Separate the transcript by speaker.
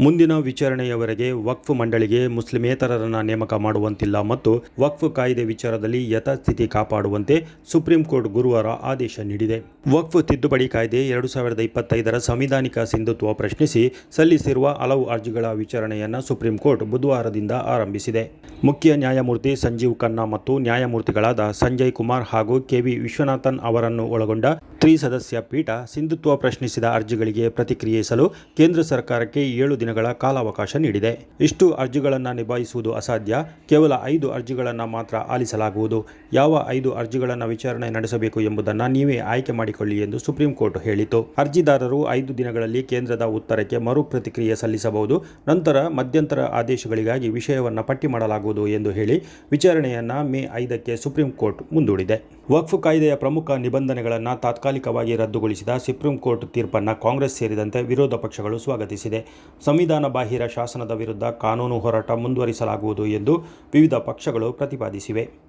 Speaker 1: ಮುಂದಿನ ವಿಚಾರಣೆಯವರೆಗೆ ವಕ್ಫ್ ಮಂಡಳಿಗೆ ಮುಸ್ಲಿಮೇತರರನ್ನು ನೇಮಕ ಮಾಡುವಂತಿಲ್ಲ ಮತ್ತು ವಕ್ಫ್ ಕಾಯ್ದೆ ವಿಚಾರದಲ್ಲಿ ಯಥಾಸ್ಥಿತಿ ಕಾಪಾಡುವಂತೆ ಸುಪ್ರೀಂ ಕೋರ್ಟ್ ಗುರುವಾರ ಆದೇಶ ನೀಡಿದೆ. ವಕ್ಫ್ ತಿದ್ದುಪಡಿ ಕಾಯ್ದೆ ಎರಡು ಸಾವಿರದ ಇಪ್ಪತ್ತೈದರ ಸಂವಿಧಾನಿಕ ಸಿಂಧುತ್ವ ಪ್ರಶ್ನಿಸಿ ಸಲ್ಲಿಸಿರುವ ಹಲವು ಅರ್ಜಿಗಳ ವಿಚಾರಣೆಯನ್ನು ಸುಪ್ರೀಂ ಕೋರ್ಟ್ ಬುಧವಾರದಿಂದ ಆರಂಭಿಸಿದೆ. ಮುಖ್ಯ ನ್ಯಾಯಮೂರ್ತಿ ಸಂಜೀವ್ ಖನ್ನಾ ಮತ್ತು ನ್ಯಾಯಮೂರ್ತಿಗಳಾದ ಸಂಜಯ್ ಕುಮಾರ್ ಹಾಗೂ ಕೆವಿ ವಿಶ್ವನಾಥನ್ ಅವರನ್ನು ಒಳಗೊಂಡ ತ್ರಿಸದಸ್ಯ ಪೀಠ ಸಿಂಧುತ್ವ ಪ್ರಶ್ನಿಸಿದ ಅರ್ಜಿಗಳಿಗೆ ಪ್ರತಿಕ್ರಿಯಿಸಲು ಕೇಂದ್ರ ಸರ್ಕಾರಕ್ಕೆ ಏಳು ದಿನಗಳ ಕಾಲಾವಕಾಶ ನೀಡಿದೆ. ಇಷ್ಟು ಅರ್ಜಿಗಳನ್ನು ನಿಭಾಯಿಸುವುದು ಅಸಾಧ್ಯ. ಕೇವಲ ಐದು ಅರ್ಜಿಗಳನ್ನು ಮಾತ್ರ ಆಲಿಸಲಾಗುವುದು. ಯಾವ ಐದು ಅರ್ಜಿಗಳನ್ನು ವಿಚಾರಣೆ ನಡೆಸಬೇಕು ಎಂಬುದನ್ನು ನೀವೇ ಆಯ್ಕೆ ಮಾಡಿಕೊಳ್ಳಿ ಎಂದು ಸುಪ್ರೀಂ ಕೋರ್ಟ್ ಹೇಳಿತು ಅರ್ಜಿದಾರರು ಐದು ದಿನಗಳಲ್ಲಿ ಕೇಂದ್ರದ ಉತ್ತರಕ್ಕೆ ಮರು ಪ್ರತಿಕ್ರಿಯೆ ಸಲ್ಲಿಸಬಹುದು. ನಂತರ ಮಧ್ಯಂತರ ಆದೇಶಗಳಿಗಾಗಿ ವಿಷಯವನ್ನು ಪಟ್ಟಿ ಮಾಡಲಾಗುವುದು ಎಂದು ಹೇಳಿ ವಿಚಾರಣೆಯನ್ನು ಮೇ ಐದಕ್ಕೆ ಸುಪ್ರೀಂ ಕೋರ್ಟ್ ಮುಂದೂಡಿದೆ. ವಕ್ಫ್ ಕಾಯ್ದೆಯ ಪ್ರಮುಖ ನಿಬಂಧನೆಗಳನ್ನು ತಾತ್ಕಾಲಿಕವಾಗಿ ರದ್ದುಗೊಳಿಸಿದ ಸುಪ್ರೀಂ ಕೋರ್ಟ್ ತೀರ್ಪನ್ನು ಕಾಂಗ್ರೆಸ್ ಸೇರಿದಂತೆ ವಿರೋಧ ಪಕ್ಷಗಳು ಸ್ವಾಗತಿಸಿದೆ. ಸಂವಿಧಾನ ಬಾಹಿರ ಶಾಸನದ ವಿರುದ್ಧ ಕಾನೂನು ಹೋರಾಟ ಮುಂದುವರಿಸಲಾಗುವುದು ಎಂದು ವಿವಿಧ ಪಕ್ಷಗಳು ಪ್ರತಿಪಾದಿಸಿವೆ.